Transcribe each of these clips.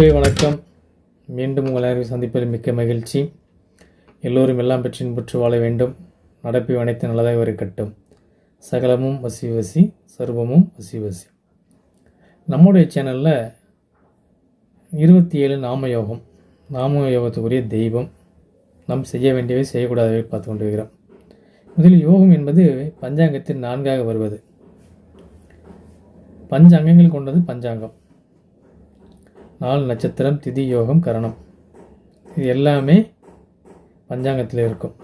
வாழ்க்கை வணக்கம். மீண்டும் உங்கள் அனைவரையும் சந்திப்பதில் மிக்க மகிழ்ச்சி. எல்லோரும் எல்லாம் பெற்று இன்புற்று வாழ வேண்டும். நடப்பை அனைத்து நல்லதாக இருக்கட்டும். சகலமும் வசி வசி சர்வமும் வசி வசி. நம்முடைய சேனலில் இருபத்தி ஏழு நாம யோகம் நாம யோகத்துக்குரிய தெய்வம். நாம் செய்ய வேண்டியவை செய்யக்கூடாதவை பார்த்து கொண்டு இருக்கிறோம் முதலில் யோகம் என்பது பஞ்சாங்கத்தில் நான்காக வருவது. பஞ்ச அங்கங்கள் கொண்டது பஞ்சாங்கம். நாள் நட்சத்திரம் திதி யோகம் கரணம். இது எல்லாமே பஞ்சாங்கத்தில் இருக்கும்.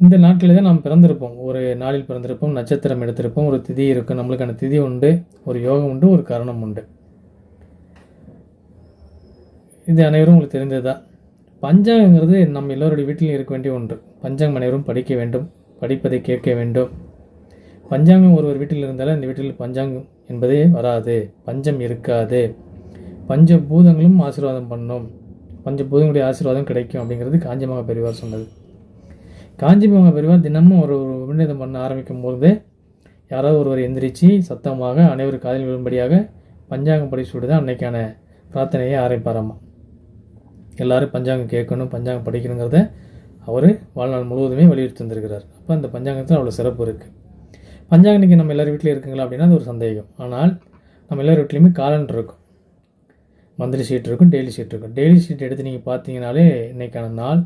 இந்த நாட்களில் தான் நாம் பிறந்திருப்போம். ஒரு நாளில் பிறந்திருப்போம் நட்சத்திரம் எடுத்திருப்போம் ஒரு திதி இருக்கும் நம்மளுக்கான திதி உண்டு ஒரு யோகம் உண்டு ஒரு கரணம் உண்டு. இது அனைவரும் உங்களுக்கு தெரிந்தது தான் பஞ்சாங்கங்கிறது நம்ம எல்லோருடைய வீட்டிலும் இருக்க வேண்டிய ஒன்று. பஞ்சாங்கம் அனைவரும் படிக்க வேண்டும் படிப்பதை கேட்க வேண்டும். பஞ்சாங்கம் ஒருவர் வீட்டில் இருந்தாலும் இந்த வீட்டில் பஞ்சாங்கம் என்பதே வராது. பஞ்சம் இருக்காது. பஞ்சபூதங்களும் ஆசீர்வாதம் பண்ணும். பஞ்சபூதங்களுடைய ஆசீர்வாதம் கிடைக்கும் அப்படிங்கிறது காஞ்சிமங்க பெரியவார் சொன்னது. காஞ்சிமகா பெரியவார் தினமும் ஒரு ஒரு விண்ணதம் பண்ண ஆரம்பிக்கும் பொழுது யாராவது ஒருவர் எந்திரிச்சு சத்தமாக அனைவரும் காதில் விழும்படியாக பஞ்சாங்கம் படி சுட்டு தான் அன்னைக்கான பிரார்த்தனையை ஆரம்பிப்பாராமா. எல்லோரும் பஞ்சாங்கம் கேட்கணும் பஞ்சாங்கம் படிக்கணுங்கிறத அவர் வாழ்நாள் முழுவதுமே வலியுறுத்தி வந்திருக்கிறார். அப்போ அந்த பஞ்சாங்கத்தில் அவ்வளோ சிறப்பு இருக்குது பஞ்சாங்கம் இன்றைக்கி நம்ம எல்லார் வீட்டிலையும் இருக்குங்களா அப்படின்னா அது ஒரு சந்தேகம். ஆனால் நம்ம எல்லார் வீட்லேயுமே காலண்டர் இருக்கும். மந்த்லி சீட் இருக்கும் டெய்லி சீட் இருக்கும். டெய்லி ஷீட் எடுத்து நீங்கள் பார்த்தீங்கனாலே இன்றைக்கான நாள்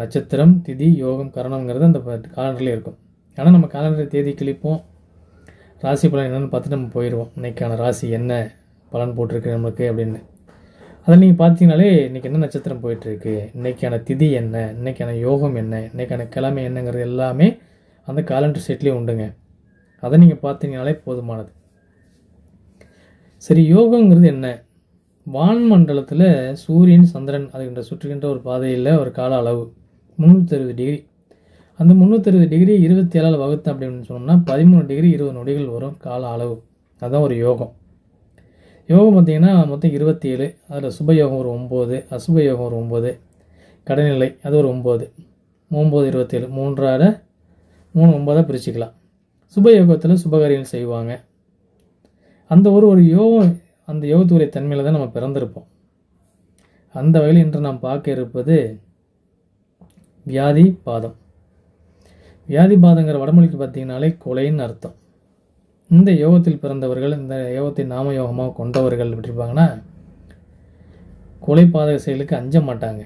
நட்சத்திரம் திதி யோகம் கரணங்கிறது அந்த காலண்டரில் இருக்கும். ஆனால் நம்ம காலண்டர் தேதி கிழிப்போம். ராசி பலன் என்னென்னு பார்த்துட்டு நம்ம போயிடுவோம் இன்றைக்கான ராசி என்ன பலன் போட்டிருக்கு நம்மளுக்கு அப்படின்னு. அதில் நீங்கள் பார்த்தீங்கனாலே இன்றைக்கி என்ன நட்சத்திரம் போயிட்டுருக்கு இன்றைக்கான திதி என்ன இன்றைக்கான யோகம் என்ன இன்றைக்கான கிழமை என்னங்கிறது எல்லாமே அந்த காலண்டர் செட்லேயே உண்டுங்க. அதை நீங்கள் பார்த்தீங்கனாலே போதுமானது. சரி யோகங்கிறது என்ன? வான்மண்டலத்தில் சூரியன் சந்திரன் அதுகின்ற சுற்றுகின்ற ஒரு பாதையில் ஒரு கால அளவு முந்நூற்றறுபது டிகிரி. அந்த முந்நூற்றறுபது டிகிரி இருபத்தி ஏழால் வகுத்து அப்படின்னு சொன்னோம்னா பதிமூணு டிகிரி இருபது நொடிகள் வரும் கால அளவு. அதுதான் ஒரு யோகம். யோகம் பார்த்திங்கன்னா மொத்தம் இருபத்தி ஏழு அதில் சுபயோகம் ஒரு ஒம்பது அசுப யோகம் ஒரு ஒம்பது கடைநிலை அது ஒரு ஒம்பது ஒம்பது இருபத்தேழு மூன்றாட மூணு ஒன்பதாக பிரிச்சுக்கலாம். சுப யோகத்தில் சுபகாரியங்கள் செய்வாங்க. அந்த ஒரு ஒரு யோகம் அந்த யோகத்துடைய தன்மையில் தான் நம்ம பிறந்திருப்போம். அந்த வகையில் இன்று நாம் பார்க்க இருப்பது வியாதி பாதம். வியாதி பாதங்கிற வடமொழிக்கு பார்த்தீங்கனாலே கொலைன்னு அர்த்தம். இந்த யோகத்தில் பிறந்தவர்கள் இந்த யோகத்தை நாம யோகமாக கொண்டவர்கள் எப்படி இருப்பாங்கன்னா கொலை பாதக செயலுக்கு அஞ்ச மாட்டாங்க.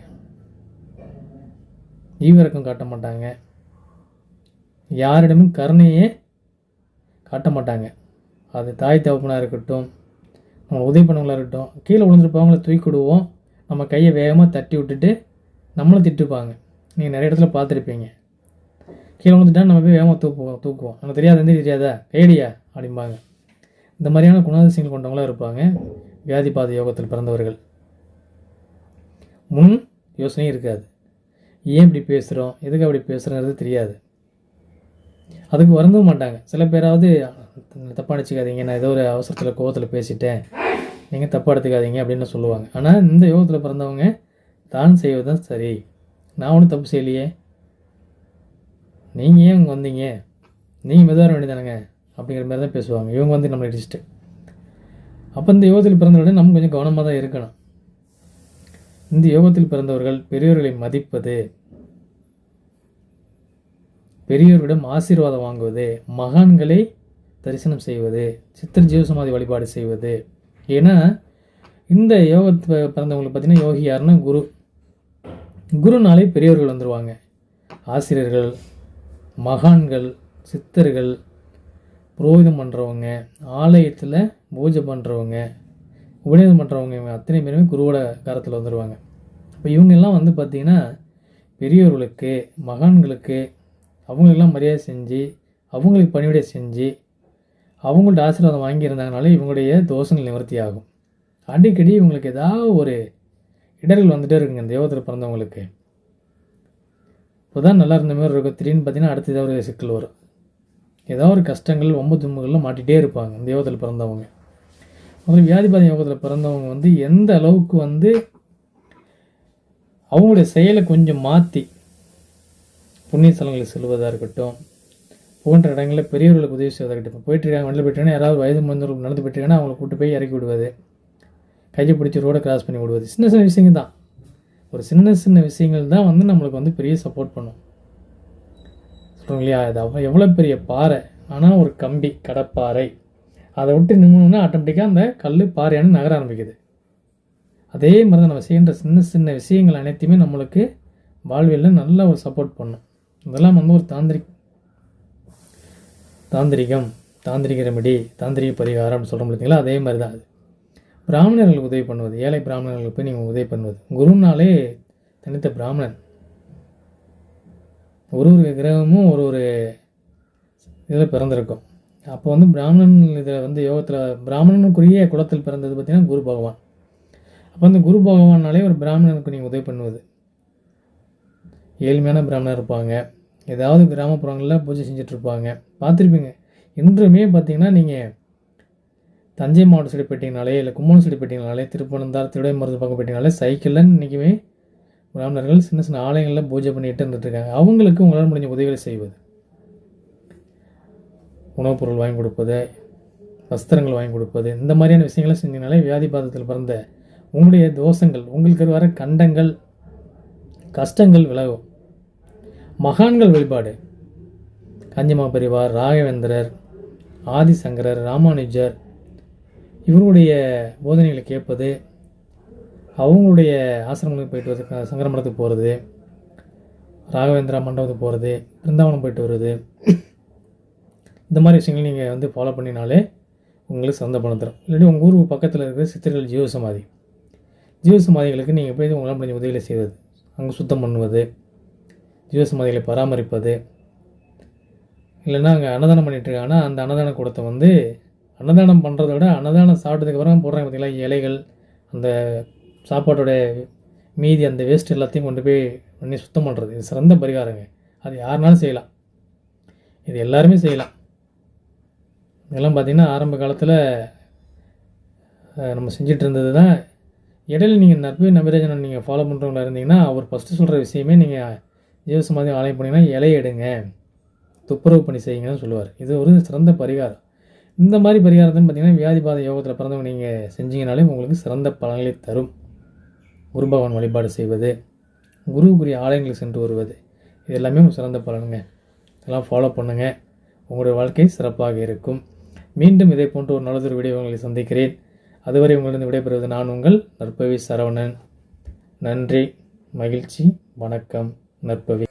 ஈவிரக்கம் காட்ட மாட்டாங்க. யாரிடமும் கருணையே காட்ட மாட்டாங்க. அது தாய் தகப்பனாக இருக்கட்டும் உதவி பண்ணவங்களாக இருக்கட்டும். கீழே விழுந்துருப்பவங்கள தூக்கி விடுவோம். நம்ம கையை வேகமாக தட்டி விட்டுட்டு நம்மளும் திட்டுப்பாங்க. நீங்கள் நிறைய இடத்துல பார்த்துருப்பீங்க. கீழே விழுந்துட்டா நம்ம போய் வேகமாக தூக்குவோம் தூக்குவோம். எனக்கு தெரியாது எந்த தெரியாதா? கைடியா அப்படிம்பாங்க. இந்த மாதிரியான குணாதிசயங்கள் கொண்டவங்களாக இருப்பாங்க. வியாதிபாத யோகத்தில் பிறந்தவர்கள். முன் யோசனையும் இருக்காது. ஏன் இப்படி பேசுகிறோம் எதுக்கு அப்படி பேசுகிறோங்கிறது தெரியாது. அதுக்கு வருந்தவும் மாட்டாங்க. சில பேராவது தப்பாக நினச்சிக்காதீங்க நான் ஏதோ ஒரு அவசரத்தில் கோவத்தில் பேசிட்டேன். நீங்கள் தப்பாக எடுத்துக்காதீங்க அப்படின்னு சொல்லுவாங்க. ஆனால் இந்த யோகத்தில் பிறந்தவங்க தான் செய்வது தான் சரி. நான் ஒன்றும் தப்பு செய்யலையே. நீங்கள் ஏன் இங்கே வந்தீங்க? நீங்கள் மெதுவாக வேண்டியதானுங்க அப்படிங்கிற மாதிரி தான் பேசுவாங்க. இவங்க வந்து நம்மளை இடிச்சிட்டு அப்போ இந்த யோகத்தில் பிறந்தவர்கள் நம்ம கொஞ்சம் கவனமாக தான் இருக்கணும். இந்த யோகத்தில் பிறந்தவர்கள் பெரியவர்களை மதிப்பது பெரியோர்களிடம் ஆசீர்வாதம் வாங்குவது மகான்களை தரிசனம் செய்வது சித்திர ஜீவசமாதி வழிபாடு செய்வது. ஏன்னா இந்த யோகத்தை பிறந்தவங்களுக்கு பார்த்தீங்கன்னா யோகி யாருன்னா குரு. குருனாலே பெரியவர்கள் வந்துடுவாங்க ஆசிரியர்கள் மகான்கள் சித்தர்கள் புரோகிதம் பண்ணுறவங்க ஆலயத்தில் பூஜை பண்ணுறவங்க உபநிதம் பண்ணுறவங்க இவங்க அத்தனை பேருமே குருவோட காரத்தில் வந்துடுவாங்க இப்போ இவங்கெல்லாம் வந்து பார்த்திங்கன்னா பெரியவர்களுக்கு மகான்களுக்கு அவங்களுக்கெல்லாம் மரியாதை செஞ்சு அவங்களுக்கு பணிவிடை செஞ்சு அவங்கள்ட்ட ஆசீர்வாதம் வாங்கியிருந்தாங்கனாலே இவங்களுடைய தோஷங்கள் நிவர்த்தி ஆகும் அடிக்கடி இவங்களுக்கு ஏதாவது ஒரு இடர்கள் வந்துகிட்டே இருக்குங்க இந்த யோகத்தில் பிறந்தவங்களுக்கு. இப்போதான் நல்லா இருந்த மாதிரி இருக்கும். திடீர்னு பார்த்தீங்கன்னா அடுத்து ஏதாவது ஒரு சிக்கல் வரும். ஏதாவது ஒரு கஷ்டங்கள் ஒம்பது தும்புகள்லாம் மாட்டிகிட்டே இருப்பாங்க இந்த யோகத்தில் பிறந்தவங்க. முதல்ல வியாதிபாத யோகத்தில் பிறந்தவங்க வந்து எந்த அளவுக்கு வந்து அவங்களுடைய செயலை கொஞ்சம் மாற்றி புண்ணிய ஸ்தலங்களுக்கு செல்வதாக இருக்கட்டும் போன்ற இடங்களில் பெரியவர்களுக்கு உதவி செய்வதாக இருக்கட்டும். போயிட்டு இருக்காங்க வண்டியில் போயிட்டு யாராவது வயது மந்தவர்கள் நடந்து போயிட்டுருக்காங்கன்னா அவங்களை கூட்டு போய் இறக்கி விடுவது கையை பிடிச்சி ரோடை கிராஸ் பண்ணி விடுவது சின்ன சின்ன விஷயங்கள் தான். ஒரு சின்ன சின்ன விஷயங்கள் தான் வந்து நம்மளுக்கு வந்து பெரிய சப்போர்ட் பண்ணும். சொல்கிறோம் இல்லையா? அது அவ எவ்வளோ பெரிய பாறை ஆனால் ஒரு கம்பி கடப்பாறை அதை விட்டு நிம்மணுன்னா ஆட்டோமேட்டிக்காக அந்த கல் பாறையானு நகர ஆரம்பிக்குது. அதே மாதிரி தான் நம்ம செய்கின்ற சின்ன சின்ன விஷயங்கள் அனைத்தையுமே நம்மளுக்கு வாழ்வியலில் நல்ல ஒரு சப்போர்ட் பண்ணும். இதெல்லாம் வந்து ஒரு தாந்திரிக் தாந்திரிகம் தாந்திரிக ரெமெடி தாந்திரிக பரிகாரம் சொல்கிறோம் பார்த்தீங்களா? அதே மாதிரி தான் அது. பிராமணர்களுக்கு உதவி பண்ணுவது ஏழை பிராமணர்களுக்கு போய் நீங்கள் உதவி பண்ணுவது. குருனாலே தனித்த பிராமணன். ஒரு ஒரு கிரகமும் ஒரு ஒரு இதில் பிறந்திருக்கும். அப்போ வந்து பிராமணன் இதில் வந்து யோகத்தில் பிராமணனுக்குரிய குலத்தில் பிறந்தது பார்த்திங்கன்னா குரு பகவான். அப்போ வந்து குரு பகவானாலே ஒரு பிராமணனுக்கு நீங்கள் உதவி பண்ணுவது. ஏழ்மையான பிராமணர் இருப்பாங்க. ஏதாவது கிராமப்புறங்களில் பூஜை செஞ்சிட்ருப்பாங்க. பார்த்துருப்பீங்க. இன்றுமே பார்த்தீங்கன்னா நீங்கள் தஞ்சை மாவட்ட சைடு போயிட்டீங்கனாலே இல்லை கும்பகோணம் சைடு போயிட்டீங்கனாலே திருப்பனந்தார் திருடை மருந்து பக்கம் போயிட்டீங்கனாலே சைக்கிளில் இன்றைக்குமே பிராமணர்கள் சின்ன சின்ன ஆலயங்களில் பூஜை பண்ணிட்டு இருந்துட்டுருக்காங்க அவங்களுக்கு உங்களால் முடிஞ்ச உதவிகளை செய்வது. உணவுப் பொருள் வாங்கி கொடுப்பது வஸ்திரங்கள் வாங்கி கொடுப்பது இந்த மாதிரியான விஷயங்களை செஞ்சீங்கனாலே வியாதி பாதத்தில் பிறந்த உங்களுடைய தோஷங்கள் உங்களுக்கு வர கண்டங்கள் கஷ்டங்கள் விலகும். மகான்கள் வழிபாடு. கஞ்சிமா பெரிவார் ராகவேந்திரர் ஆதிசங்கரர் ராமானுஜர் இவருடைய போதனைகளை கேட்பது அவங்களுடைய ஆசிரமங்களுக்கு போயிட்டு வரது சங்கரமடத்துக்கு போகிறது ராகவேந்திரா மண்டபத்துக்கு போகிறது பிருந்தாவனம் போயிட்டு வருது இந்த மாதிரி விஷயங்கள் நீங்கள் வந்து ஃபாலோ பண்ணினாலே உங்களுக்கு சொந்த பணம் தரும். இல்லாட்டி உங்கள் ஊருக்கு பக்கத்தில் இருக்கிற சித்தர்கள் ஜீவ சமாதி ஜீவ சமாதிகளுக்கு நீங்கள் போய் உங்களால் முடிஞ்ச உதவிகளை செய்வது. அங்கே சுத்தம் பண்ணுவது ஜீவசமாதிகளை பராமரிப்பது. இல்லைன்னா அங்கே அன்னதானம் பண்ணிட்டுருக்காங்கன்னா அந்த அன்னதான கூடத்தை வந்து அன்னதானம் பண்ணுறத விட அன்னதானம் சாப்பிட்டதுக்கப்புறம் போடுறாங்க பார்த்தீங்களா இலைகள் அந்த சாப்பாட்டோட மீதி அந்த வேஸ்ட் எல்லாத்தையும் கொண்டு போய் பண்ணி சுத்தம் பண்ணுறது இது சிறந்த பரிகாரங்க. அது யாருனாலும் செய்யலாம். இது எல்லாருமே செய்யலாம். இதெல்லாம் பார்த்திங்கன்னா ஆரம்ப காலத்தில் நம்ம செஞ்சிட்டு இருந்தது தான் இடையில நீங்கள் நட்பு நபிராஜனை நீங்கள் ஃபாலோ பண்ணுறவங்களா இருந்தீங்கன்னா அவர் ஃபஸ்ட்டு சொல்கிற விஷயமே நீங்கள் ஜீவசமாதி ஆலயம் பண்ணிங்கன்னா இலையை எடுங்க. துப்புரவு பண்ணி செய்யுங்கன்னு சொல்லுவார். இது ஒரு சிறந்த பரிகாரம். இந்த மாதிரி பரிகாரத்தை பார்த்தீங்கன்னா வியாதிபாத யோகத்தில் பிறந்தவங்க நீங்கள் செஞ்சீங்கனாலே உங்களுக்கு சிறந்த பலன்களை தரும். குரு பகவான் வழிபாடு செய்வது குருவுக்குரிய ஆலயங்களுக்கு சென்று வருவது இது எல்லாமே சிறந்த பலனுங்க. இதெல்லாம் ஃபாலோ பண்ணுங்கள் உங்களுடைய வாழ்க்கை சிறப்பாக இருக்கும். மீண்டும் இதை போன்ற ஒரு நல்லதொரு வீடியோ உங்களை சந்திக்கிறேன். அதுவரை உங்களிடம் விடைபெறுவது நான் உங்கள் நற்பவி சரவணன். நன்றி மகிழ்ச்சி வணக்கம் நற்பவி.